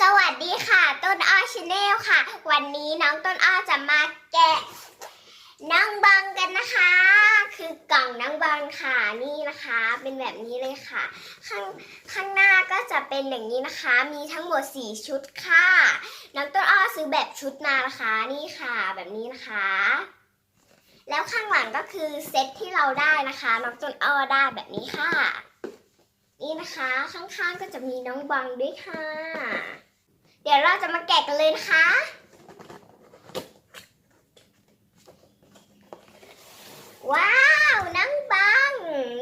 สวัสดีค่ะ ต้นอ้อชาแนลค่ะ วันนี้น้องต้นอ้อจะมาแกะน้องบังกันนะคะ คือกล่องน้องบังค่ะนี่นะคะ เป็นแบบนี้เลยค่ะ ข้างข้างหน้าก็จะเป็นอย่างนี้นะคะ มีทั้งหมด 4 ชุดค่ะ น้องต้นอ้อซื้อแบบชุดมานะคะ นี่ค่ะแบบนี้นะคะ แล้วข้างหลังก็คือเซตที่เราได้นะคะ น้องต้นอ้อได้แบบนี้ค่ะ นี่นะคะข้างๆก็จะมีน้องบังด้วยค่ะ เดี๋ยวเราจะมาแกะกันเลยนะคะว้าวน้องบัง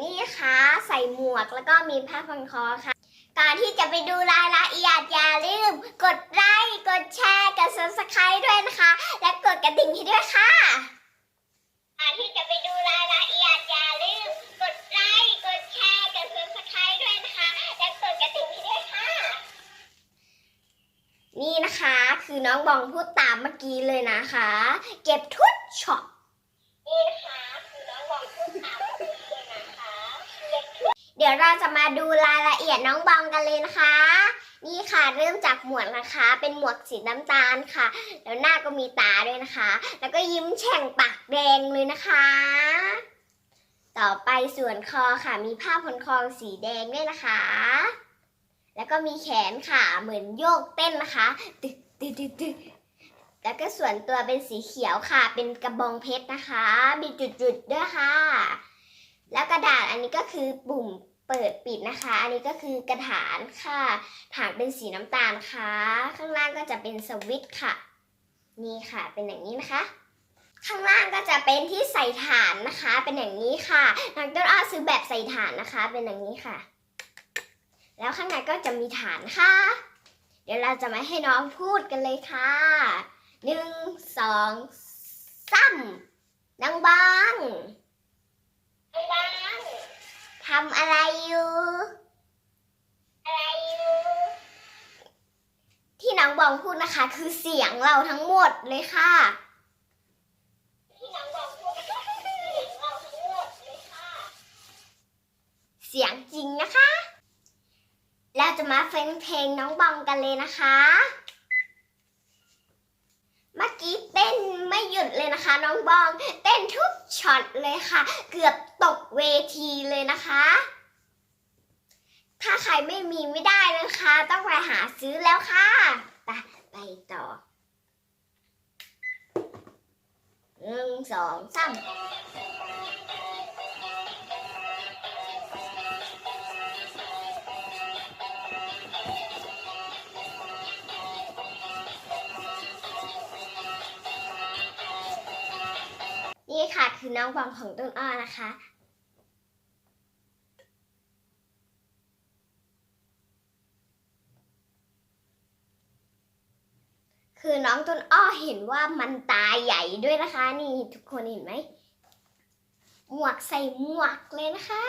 นี่ค่ะใส่หมวกแล้วก็มีผ้าพันคอค่ะ ก่อนที่จะไปดูรายละเอียดอย่าลืม กดไลค์กดแชร์กด subscribe ด้วยนะคะ และกดกระดิ่งให้ด้วยค่ะ นี่นะคะ คือน้องบองพูดตามเมื่อกี้เลยนะคะ เก็บทุกช็อตนี่นะคะคือน้องบองพูดตามเมื่อกี้เลยนะคะเก็บทุกเดี๋ยวเราจะมาดูรายละเอียดน้องบองกันเลยนะคะ นี่ค่ะเริ่มจากหมวกนะคะ เป็นหมวกสีน้ำตาลค่ะ แล้วหน้าก็มีตาด้วยนะคะ แล้วก็ยิ้มแฉ่งปากแดงเลยนะคะต่อไปส่วนคอค่ะมีผ้าพันคอสีแดงด้วยนะคะ แล้วก็มีแขนค่ะเหมือนโยกเต้นนะคะตึกตึกตึกตึกแล้วก็ส่วนตัวเป็นสีเขียวค่ะ เป็นกระบองเพชรนะคะ มีจุดๆด้วยค่ะ แล้วกระดาษอันนี้ก็คือปุ่มเปิดปิดนะคะ อันนี้ก็คือกระถานค่ะฐานเป็นสีน้ำตาลค่ะ ข้างล่างก็จะเป็นสวิตช์ค่ะ นี่ค่ะเป็นอย่างนี้นะคะ ข้างล่างก็จะเป็นที่ใส่ฐานนะคะ เป็นอย่างนี้ค่ะทางต้นอ้อซื้อแบบใส่ฐานนะคะ เป็นอย่างนี้ค่ะ แล้วข้างในก็จะมีฐานค่ะ เดี๋ยวเราจะมาให้น้องพูดกันเลยค่ะหนึ่งสองสามนังบังนังบังทำอะไรอยู่ อะไรอยู่ ที่น้องบองพูดนะคะคือเสียงเราทั้งหมดเลยค่ะที่น้องบองพูดนะคะ คือเสียงเราทั้งหมดเลยค่ะเสียงจริงนะคะเรา จะมาฟังเพลงน้องบองกันเลยนะคะ เมื่อกี้เต้นไม่หยุดเลยนะคะ น้องบอง เต้นทุกช็อตเลยค่ะ เกือบตกเวทีเลยนะคะ ถ้าใครไม่มีไม่ได้นะคะ ต้องไปหาซื้อแล้วค่ะ ไปไปต่อหนึ่งสองสาม นี่ค่ะคือน้องบองของต้นอ้อนะคะ คือน้องต้นอ้อเห็นว่ามันตาใหญ่ด้วยนะคะ นี่ทุกคนเห็นไหมหมวกใส่หมวกเลยนะคะ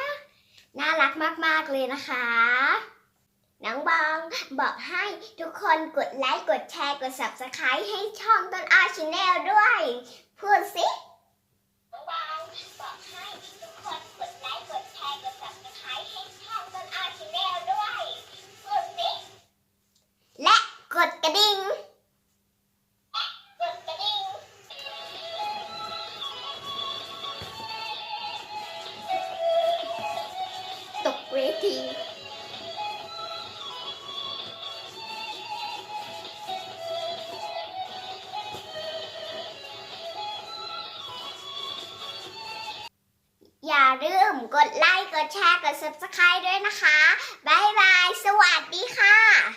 น่ารักมากๆเลยนะคะน้องบองบอกให้ทุกคนกดไลค์ กดแชร์ กด subscribe ให้ช่องต้นอ้อชาแนลด้วย พูดสิ กดดิงกดกระดิ่งตกเวทีอย่าลืมกดไลค์ กดแชร์ กด subscribe ด้วยนะคะ บ๊ายบาย สวัสดีค่ะ